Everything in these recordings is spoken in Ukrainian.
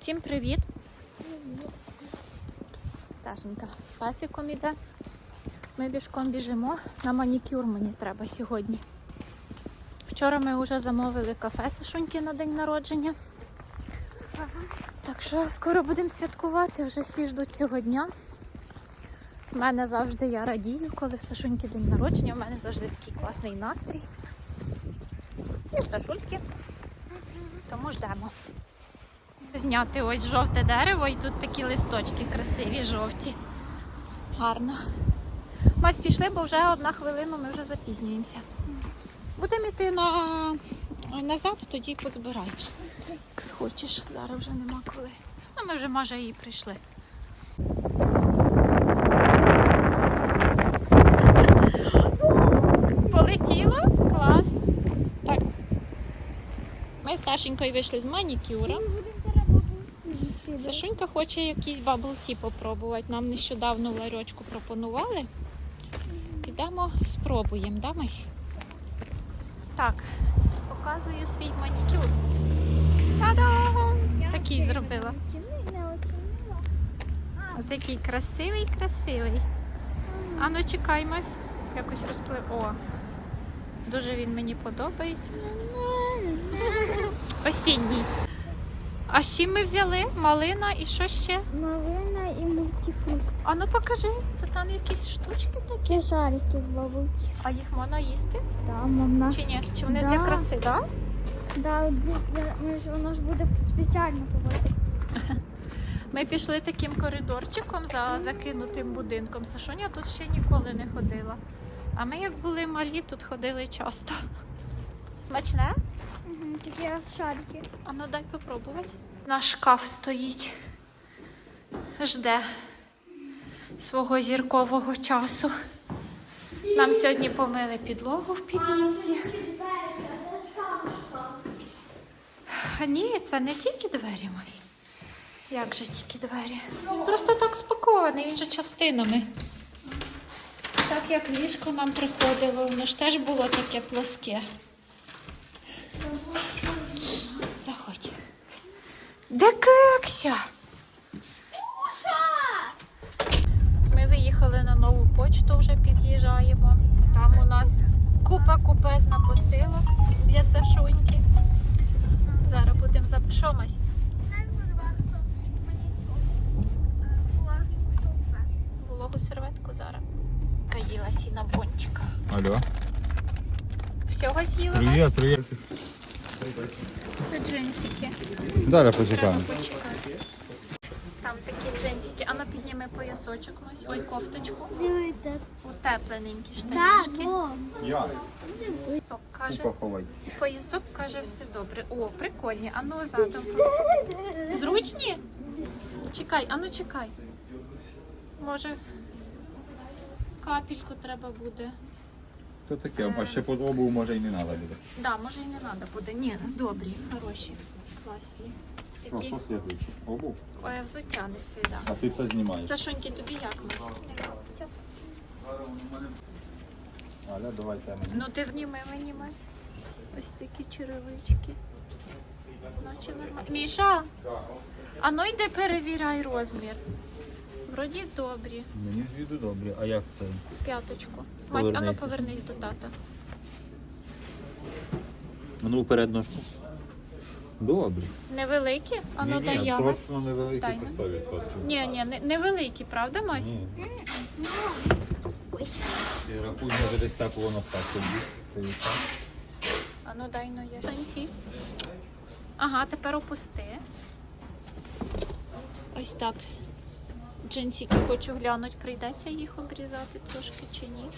Всім привіт! Ташенька з пасиком іде. Ми бішком біжимо. На манікюр мені треба сьогодні. Вчора ми вже замовили кафе Сашуньки на день народження. Так що скоро будемо святкувати, вже всі ждуть цього дня. У мене завжди я радію, коли в Сашуньки день народження. У мене завжди такий класний настрій. І в Сашульки. Тому ждемо. Зняти ось жовте дерево і тут такі листочки красиві, жовті. Гарно. Мась пішли, бо вже одна хвилину ми вже запізнюємося. Будемо йти на... назад, тоді позбираєш. Як схочеш, зараз вже нема коли. Ну, ми вже може і прийшли. Полетіло? Клас. Так. Ми з Сашенькою вийшли з манікюра. Сашунька хоче якийсь бабл ті попробувати. Нам нещодавно в ларьочку пропонували. Підемо, спробуємо, да, Мась? Так, показую свій манікюр. Та-дам! Такий зробила. Отакий красивий, красивий. А ну чекай, Мась. Якось розплив. О! Дуже він мені подобається. Осінній. А з чим ми взяли? Малина і що ще? Малина і мультифрукт. А ну покажи, це там якісь штучки такі. Це шарики з бабуті. А їх можна їсти? Да, мама. Чи ні? Чи вони Да. для краси, так? Да, ж- воно ж буде спеціально поводити. Ми пішли таким коридорчиком за закинутим будинком. Сашуня тут ще ніколи не ходила. А ми, як були малі, тут ходили часто. Смачне? Угу, такі шарики. А ну дай попробувати. Наш шкаф стоїть. Жде свого зіркового часу. Нам сьогодні помили підлогу в під'їзді. А ні, це не тільки двері Мась. Як же тільки двері? Просто так спакований, він же частинами. Так як ліжко нам приходило, воно ж теж було таке плоске. Заходь. Де кекся? Ми виїхали на нову почту, вже під'їжджаємо. Там у нас купа купезна посилок для Сашуньки. Зараз будемо за що, Мась? Вологу серветку зараз. Каїла сінабончика. Алло. Всього з'їла? Привіт, привіт. Це джинсики. Треба почекаємо. почекати. Там такі джинсики. Ану підніми поясочок Мась. Ой, кофточку. Дивіться. Утеплененькі штанішки. Я. Поясок каже. Поховай. Поясок каже все добре. О, прикольні. Ану задом. Зручні? Чекай, ану чекай. Може, капельку треба буде. То таке, а ще под обув може і не треба буде. Да, може і не треба буде. Ні, добрі, хороші, класні. Що, Такі. що слідуючи? Обув? Ой, взуття неси, да. А ти це знімаєш. Це шуньки тобі як Мась? Аля, давай те мені. Ну ти вніми мені Мась. Ось такі черевички. Наче нормально. Міша! А ну йди перевіряй розмір. Вроді добрі. Мені з віду добре. А як це? П'яточку. Мась, а ну Повернися. повернись до тата. Ну, вперед ножку. Добре. Невеликі? А ну дай я точно невеликий Дай, це ну. 100%. Ні, ні, не- невеликі, правда, Мась? Ні. Я рахую, може десь так воно так тобі. Ти так? А ну дай ну я. Танці. Ага, тепер опусти. Ось так. Джинсики хочу глянути, прийдеться їх обрізати трошки чи ні.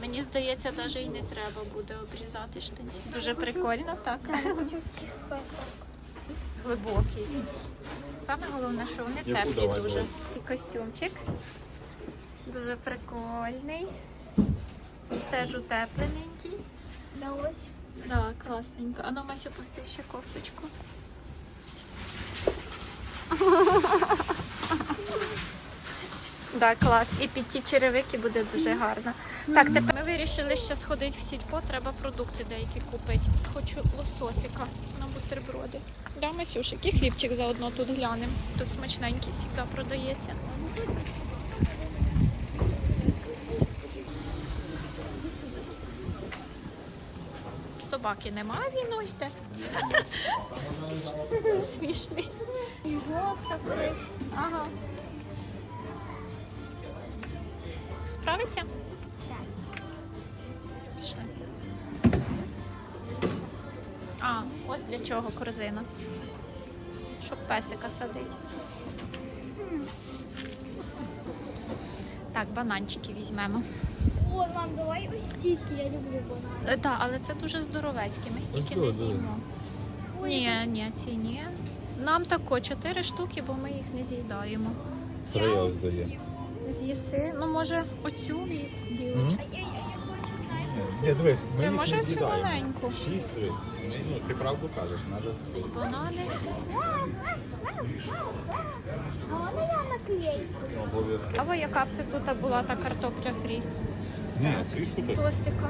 Мені здається, навіть і не треба буде обрізати штанці. Дуже прикольно, так? Глибокий. Саме головне, що вони теплі дуже. І костюмчик. Дуже прикольний. Теж утеплененький. Да ось. Так, класненько. А ну Масю, пусти ще кофточку. Так, клас. І під ті черевики буде дуже гарно. Так, тепер ми вирішили ще сходити в сільпо, треба продукти деякі купити. Хочу лососика на бутерброди. Да, Масюшик, і хлібчик заодно тут глянемо. Тут смачненький завжди продається. Собаки немає, він ось де. Смішний. Ага. Справишся? Так. Пішли. А, ось для чого корзина. Щоб песика садити. Так, бананчики візьмемо. О, мам, давай ось стільки, я люблю банани. Так, але це дуже здоровецькі, ми стільки що, не з'їмо. Ні, ні, ці ні. Нам тако чотири штуки, бо ми їх не з'їдаємо. Три ось дає. З'їси, ну може оцю і гілочку. А я, я, я хочу, знаєш, Ні, дивись, ми Ти їх може не оцю з'їдаємо. маленьку? Шість три. Ми, ну, ти правду кажеш, надо. Банани. а вона я наклейку. Обов'язково. А яка б це тут була та картопля фрі? Ні, трішку так. Тостика.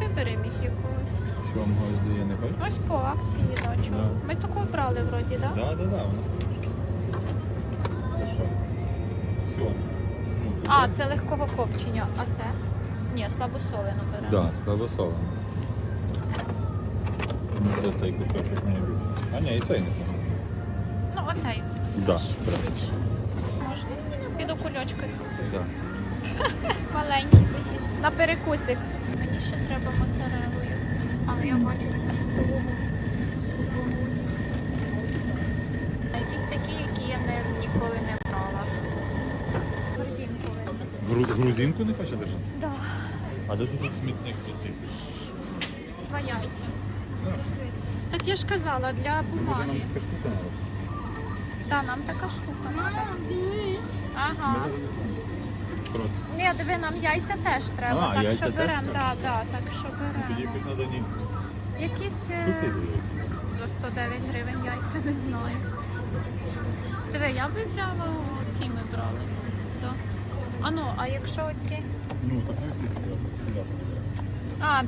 Виберемо їх якогось. Сьомого ось дає, не бачиш? Ось по акції, да, чого? Да. Ми таку брали вроді, так? Да? Да, да, да. А, це легкого копчення, а це? Ні, слабосолену беремо. Да, слабосолено. Ну, це цей кусочок не люблю. А ні, і цей не знаю. Ну, отей. Да, Швидше. Можна. Піду кульочки візьму. Да. Маленький сосіс. На перекусик. Мені ще треба моцарелу якусь. Але я бачу тільки. Солому. А якісь такі, які я не, ніколи не Грузинку не хоче держати? Да. А де тут смітник оцей? Два яйця. Так я ж казала, для бумаги. така штука треба? Так, нам така штука. Ага. Просто. Ні, диви, нам яйця теж треба. А, так яйця що теж беремо, треба? да, да, так що Тоді беремо. якось треба ні. Якісь е, Штуки за 109 гривень яйця, не знаю. Диви, я би взяла ось ці ми брали завжди. А ну, а якщо оці. Ну, так ми всі туди. А,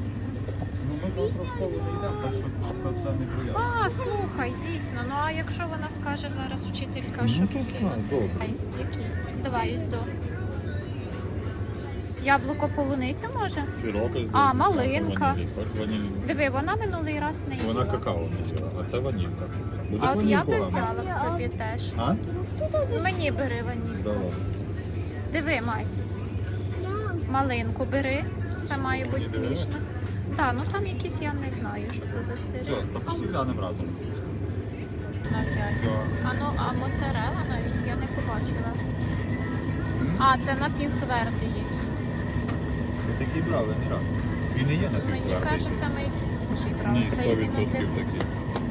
Ну, ми завтра в школу не йдемо, так що про це не бояться. а, слухай, дійсно. Ну а якщо вона скаже зараз вчителька, щоб Ну, скинути? добре. Ай, Які? Давай ось до. Яблуко полуниця може? Сироп із А, малинка. ванілі. Хоч ванілі. Диви, вона минулий раз не їла. Вона какао не їла, а це ванілька. Будеш А от я би взяла б собі теж. А? Мені бери ванільку. Да ладно. Диви, Мась, малинку бери. Це має бути смішно. Так, ну там якісь я не знаю, що це за сири. глянемо разом. На. А ну, а моцарелла навіть я не побачила. А, це напівтвердий якийсь. Ми такі брали не раз. Він не є на Мені кажеться, ми якісь інші брали. Ні, Це 100% іменно для... такі.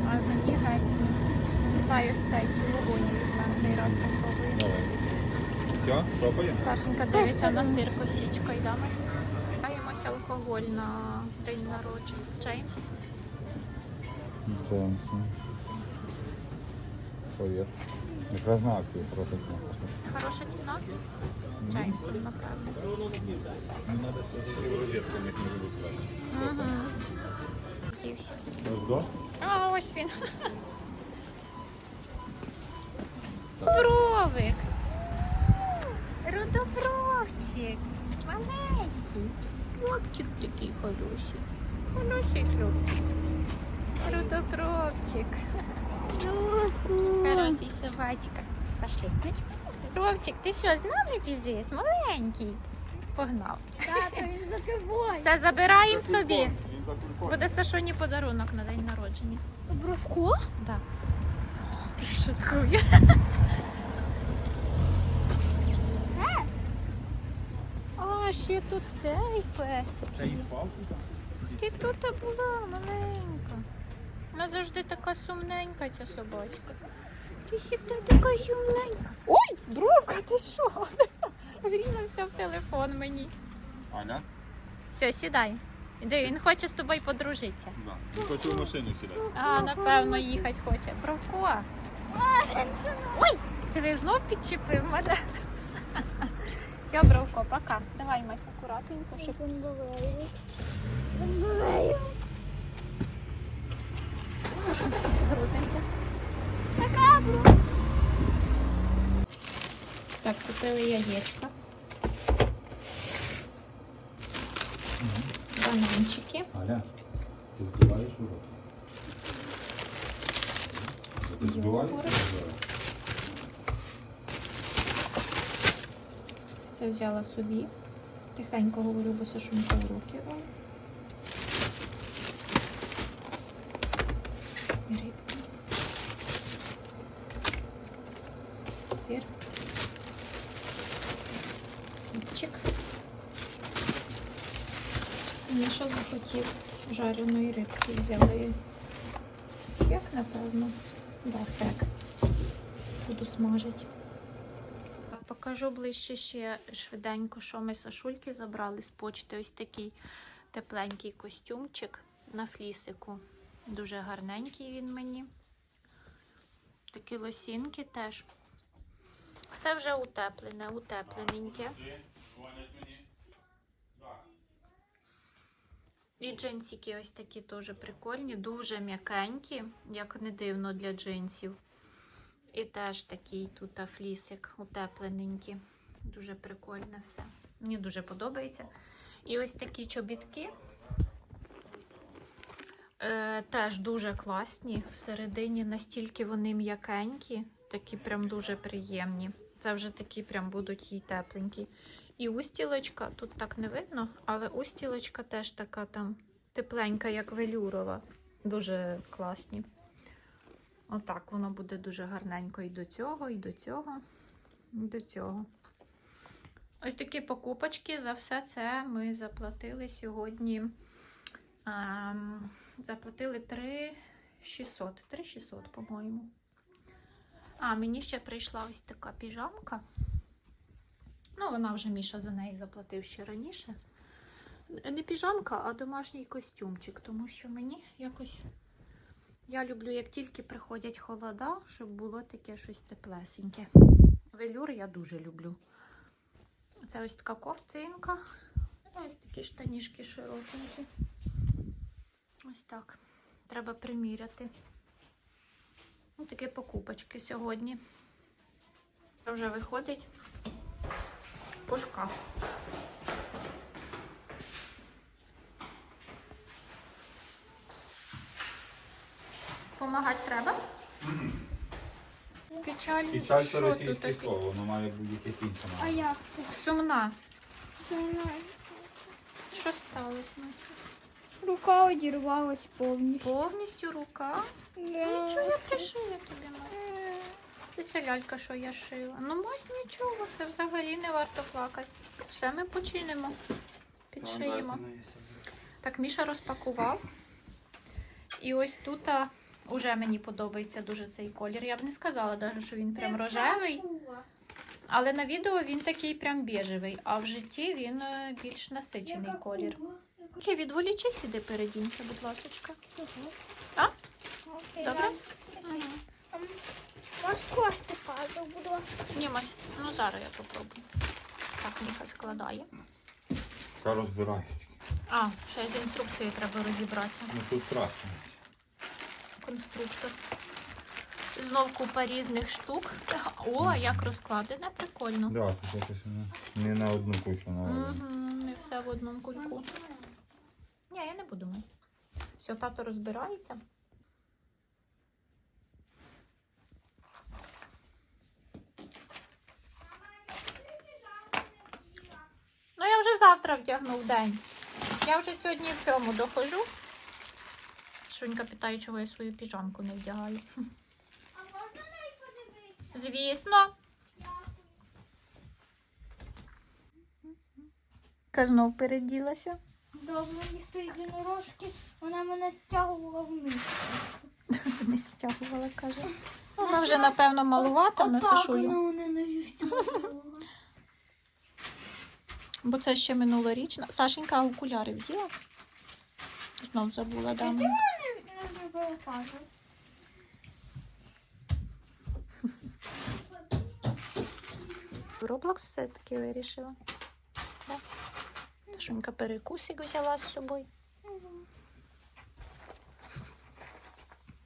А мені геть. Давай ось цей сулугуні візьмемо цей раз. Все, пробуємо? Сашенька дивиться на сир косічкою, йдемось. Даємося алкоголь на день народження. Джеймс. Джеймс. Повір. Якраз на акції хороша ціна. Хороша ціна? Джеймсом, напевно. Не треба все в розетку, як не буду. Угу. І все. А ось він. Бровик. Рудобровчик. Маленький. Хлопчик такий хороший. Хороший хлопчик. Рудобровчик. Хороший собачка. Пошли. Ровчик, ти що, з нами пізиш? Маленький. Погнав. Тато, він за тобою. Все, забираємо собі. Він за кульком. Буде Сашоні подарунок на день народження. Бровко? Да. Я шуткую. А, ще тут цей песик. Це і? Ти тут була маленька. Вона завжди така сумненька, ця собачка. Ти завжди така сумненька. Ой, бровка, ти що? Врізався в телефон мені. Аня? Все, сідай. Іди, він хоче з тобою подружитися. Да. Він хоче в машину сідати. А, напевно, їхати хоче. Бровко. Ой, ти знов підчепив мене. Все, Бровко, пока. Давай, Мася, акуратненько, щоб Він буває. Грузимося. Така була. Так, купили яєчка. Бананчики. Аля, ти збиваєш урок? Ти збиваєш Йогурт. урок? Це взяла собі. Тихенько говорю, бо Сашунька в руки. О. Рибка. Сир. Хлібчик. Міша захотів жареної рибки. Взяли хек, напевно. Да, хек. Буду смажити. Покажу ближче ще швиденько, що ми Сашульки забрали з почти. Ось такий тепленький костюмчик на флісику. Дуже гарненький він мені. Такі лосінки теж. Все вже утеплене, утеплененьке. І джинсики ось такі теж прикольні, дуже м'якенькі, як не дивно для джинсів. І теж такий тут флісик утеплененький. Дуже прикольне все. Мені дуже подобається. І ось такі чобітки. Е, теж дуже класні. Всередині настільки вони м'якенькі, такі прям дуже приємні. Це вже такі прям будуть їй тепленькі. І устілочка, тут так не видно, але устілочка теж така там тепленька, як велюрова. Дуже класні. Отак воно буде дуже гарненько і до цього, і до цього, і до цього. Ось такі покупочки. За все це ми заплатили сьогодні. Ем, заплатили 3600. 3600, по-моєму. А, мені ще прийшла ось така піжамка. Ну, вона вже Міша за неї заплатив ще раніше. Не піжамка, а домашній костюмчик, тому що мені якось. Я люблю, як тільки приходять холода, щоб було таке щось теплесеньке. Велюр я дуже люблю. Це ось така ковтинка. Ось такі штанішки широкенькі. Ось так. Треба приміряти. Ось такі покупочки сьогодні. Вже виходить пушка. Помагати треба? Печаль. Печаль Що це тут російське таке? слово, воно має бути якесь інше. А як це? Сумна. Вона- Що сталося, Масю? Рука одірвалась повністю. Повністю рука. Нічого я пришию тобі, Мась. Це ця лялька, що я шила. Ну, Мась, нічого, це взагалі не варто плакати. Все ми починимо. Підшиємо. Так, Міша розпакував. І ось тут а, уже мені подобається дуже цей колір. Я б не сказала, навіть, що він прям рожевий. Але на відео він такий прям біжевий, а в житті він е, більш насичений колір. Окей, відволічись, іди передінься, будь ласочка. А? Добре? Можеш класти пазл, будь ласка. Ні, Мась, ну зараз я попробую. Так, Міха складає. Яка розбирають. А, ще з інструкцією треба розібратися. Ну тут страшно. Конструктор. Знов купа різних штук. О, як розкладене, прикольно. Да, тут якось воно не на одну кучу, на. Угу, не все в одному кульку. Ні, я не буду мити. Все, тато розбирається. Ну, я вже завтра вдягну в день. Я вже сьогодні в цьому дохожу. Шунька питає, чого я свою піжамку не вдягаю. А можна неї подивитися? Звісно. Знов переділася. Добре, ніхто єдинорожки, вона мене стягувала вниз. Не стягувала, каже. Вона вже, напевно, малувата на не. Бо це ще минулорічно. Сашенька окуляри вділа. Знов забула, да. Мені. Не. Роблокс все-таки вирішила. Да. Сашунька перекусик взяла з собою.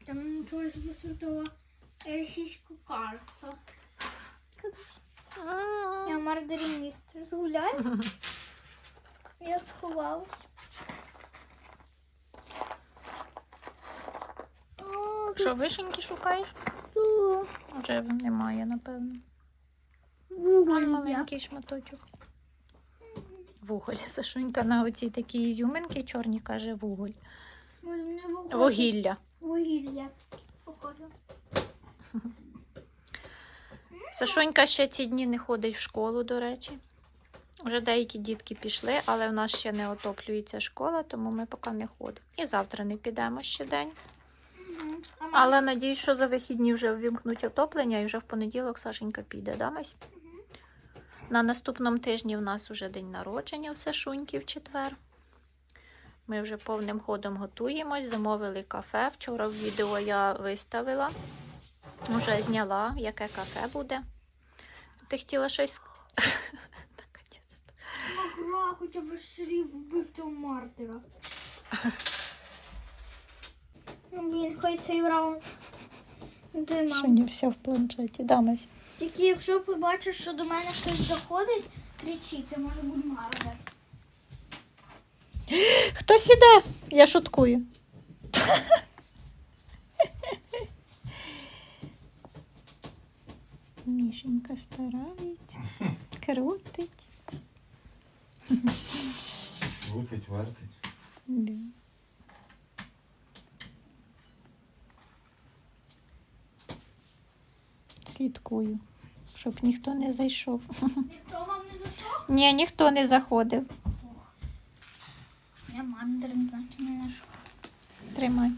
Та чогось висвітила російську карту. Я мардарініст. Згуляю. Я сховалась. Що, вишеньки шукаєш? тут Вже немає, напевно. Вуголь маленький шматочок. Вуголь. Сашунька на оцій такій ізюминки чорні каже вуголь. Вугілля. Вугілля. Сашунька ще ці дні не ходить в школу, до речі. Вже деякі дітки пішли, але в нас ще не отоплюється школа, тому ми поки не ходимо. І завтра не підемо ще день. Але надіюсь, що за вихідні вже ввімкнуть отоплення і вже в понеділок Сашенька піде, да, Мась? На наступному тижні в нас вже день народження в Сашуньки в четвер. Ми вже повним ходом готуємось, замовили кафе. Вчора в відео я виставила, вже зняла, яке кафе буде. Ти хотіла щось. Наконець-то. Хоча б шрифт вбивця мартира. Блін, хай цей раунд. Де нам? Сашуня вся в планшеті, да, Мась? Тільки якщо побачиш, що до мене хтось заходить, кричи, це може бути мардер. Хтось іде? Я шуткую. Мішенька старається, крутить. Крутить, вертить. Да. Слідкую, щоб ніхто не зайшов. Ніхто вам не зайшов? Ні, ніхто не заходив. Я мандер, значить не знайшов. Тримай.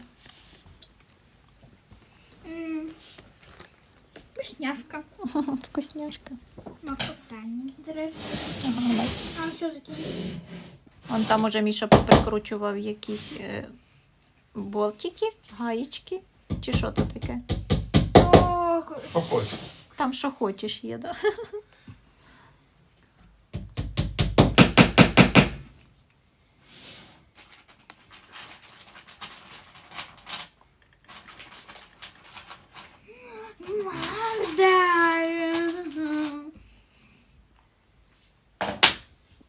Вкусняшка. Вкусняшка. Бач. А все закинув. Вон там уже Міша поприкручував якісь е, болтики, гаєчки. Чи що то таке? Що хочеш? Там що хочеш є, да?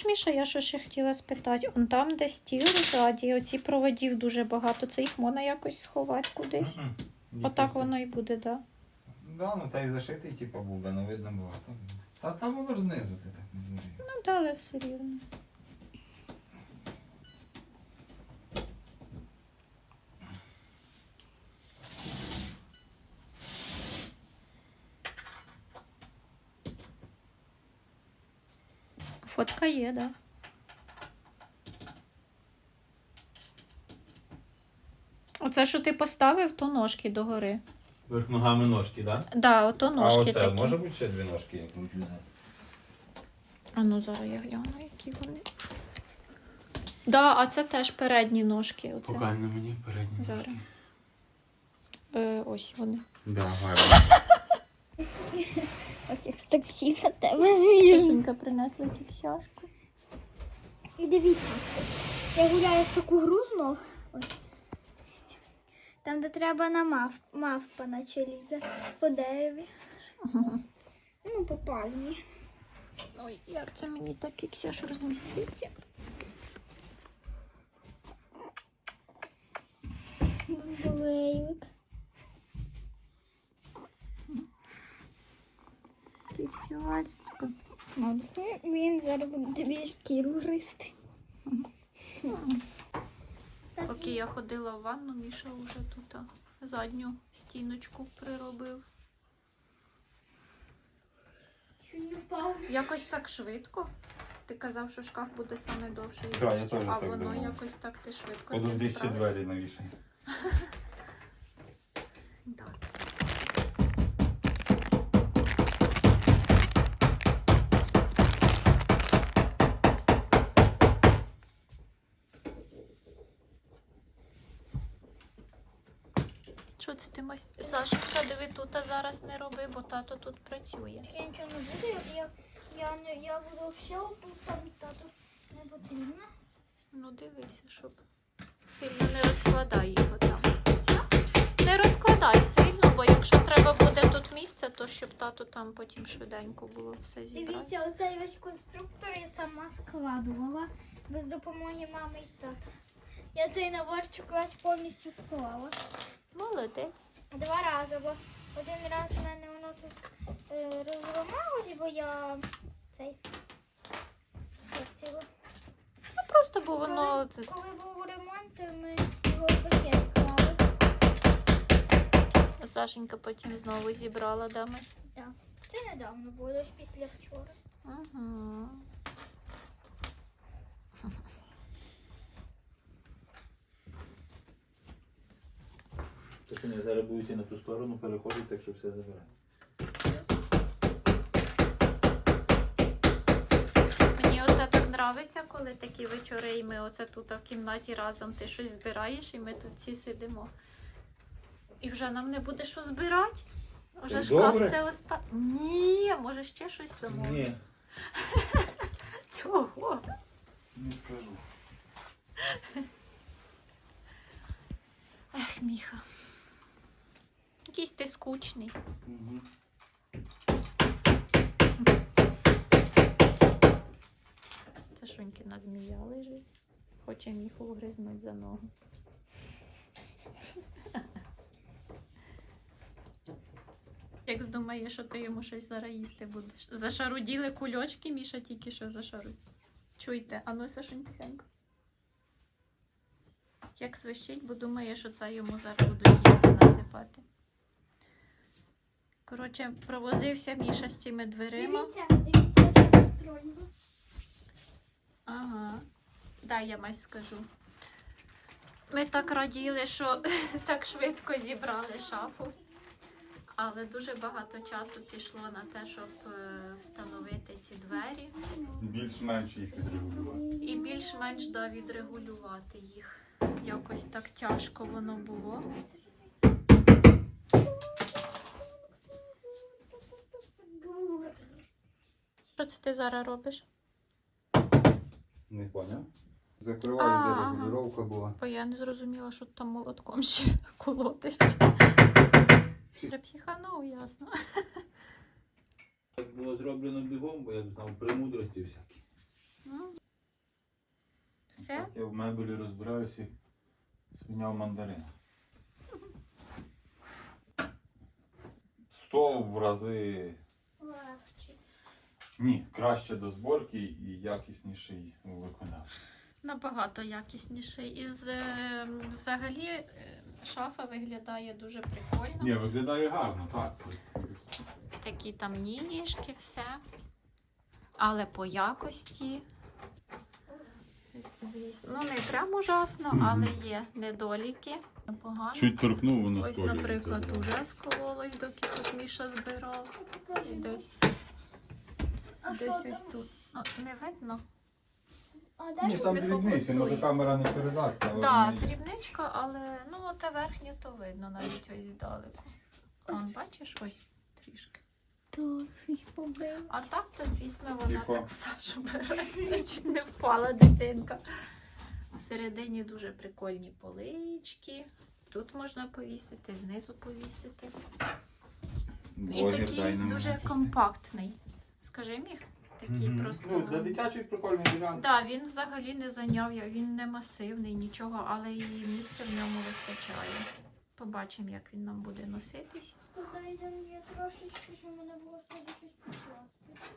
Міша, я що ще хотіла спитати. Он там, де стіл ззаді, оці проводів дуже багато. Це їх можна якось сховати кудись. Отак воно і буде, да? Да, ну та й зашитий, типу, був, би, не видно багато. Та там воно ж знизу, ти так не дуже. Ну, да, але все рівно. Фотка є, да. Оце, що ти поставив, то ножки догори. Верх ногами ножки, так? Да, ото А ножки оце такі. може бути ще дві ножки, як кручу. А ну зараз я гляну, які вони. Да, а це теж передні ножки. Оце. на мені передні Зараз. Е, ось вони. Да, гарно. Ось як з таксі на тебе звіжу. Сашенька принесла кіксяшку. І дивіться, я гуляю в таку гру знов. Ось. Там, де треба на мав, мавпа наче лізе по дереві. Ну, по пальмі. Ой, як це мені так кіксяш розміститься? Бомбовейвик. Кіксяшка. Він зараз буде тобі шкіру гристи. Поки я ходила в ванну, Міша вже тут задню стіночку приробив. Що не впав? Якось так швидко. Ти казав, що шкаф буде саме довший, Да, я теж а так воно думав. якось так ти швидко з Подожди ще справився. двері навішай. Да. Що це ти мась? Диви тут а зараз не роби, бо тато тут працює. Я нічого не буду, я, я, не, я буду все тут там тату не потрібно. Ну дивися, щоб сильно не розкладай його там. не розкладай сильно, бо якщо треба буде тут місце, то щоб тату там потім швиденько було все зібрати. Дивіться, оцей весь конструктор я сама складувала без допомоги мами і тата. Я цей наборчик весь повністю склала. Молодець. Два рази, бо один раз в мене воно тут е, розламалось, бо я цей як це? Ну просто бо воно. Коли, коли був ремонт, ми його в пакет клали. Сашенька потім знову зібрала дамось. Так. Це недавно було, ось після вчора. Угу. Це що не зараз будете на ту сторону переходити, так що все забирати. Мені оце так нравиться, коли такі вечори, і ми оце тут в кімнаті разом ти щось збираєш, і ми тут всі сидимо. І вже нам не буде що збирати. Вже шкаф це оста. Ні, може ще щось замовити. Ні, Чого? не скажу. Ех, Міха. Якийсь ти скучний. Угу. Це Шунькіна змія лежить. Хоче міху гризнуть за ногу. Як здумає, що ти йому щось зараз їсти будеш. Зашаруділи кульочки, Міша тільки що зашарудь. Чуйте, а ну Сашунь тихенько. Як свищить, бо думає, що це йому зараз будуть їсти насипати. Коротше, провозився Міша з цими дверима. Дивіться, дивіться, як я. Ага. Дай я мась скажу. Ми так раділи, що так швидко зібрали шафу. Але дуже багато часу пішло на те, щоб е, встановити ці двері Більш-менш їх відрегулювати. і більш-менш да, відрегулювати їх. Якось так тяжко воно було. Що це ти зараз робиш? Не поняв? А, Закриваю, ага. де регулювання була. Бо я не зрозуміла, що там молотком ще колотиш. Вже психанув, ясно. Так було зроблено бігом, бо я б знав премудрості всякі. Ну. Все? Так я в мебелі розбираюся і свиняв мандарин. Стол в рази. Ні, краще до зборки і якісніший у виконанні. Набагато якісніший. Із е, взагалі е, шафа виглядає дуже прикольно. Ні, виглядає гарно, так. Такі там ніжки, все. Але по якості. Звісно, ну не прям ужасно, Мгм. але є недоліки. Непогано. Чуть торкнув, воно Ось, наприклад, уже скололось, доки тут Міша збирав. І десь, десь ось тут. О, не видно? Ні, там не дрібниці, може фокусується. камера не передасть, але Так, вони- дрібничка, але ну те верхнє то видно навіть ось здалеку. Он, бачиш, ось трішки. то щось побив. А так, то звісно, вона Тихо. так Сашу бере. Чуть не впала дитинка. Всередині дуже прикольні полички. Тут можна повісити, знизу повісити. І Блогер, такий дай нам дуже компактний. Скажи міг? Такий Мгм. просто. Ну, для дитячих прикольний варіант. Так, він взагалі не зайняв, я- він не масивний, нічого, але і місця в ньому вистачає. Побачимо, як він нам буде носитись. Туди йде мені трошечки, щоб мене було з щось покласти.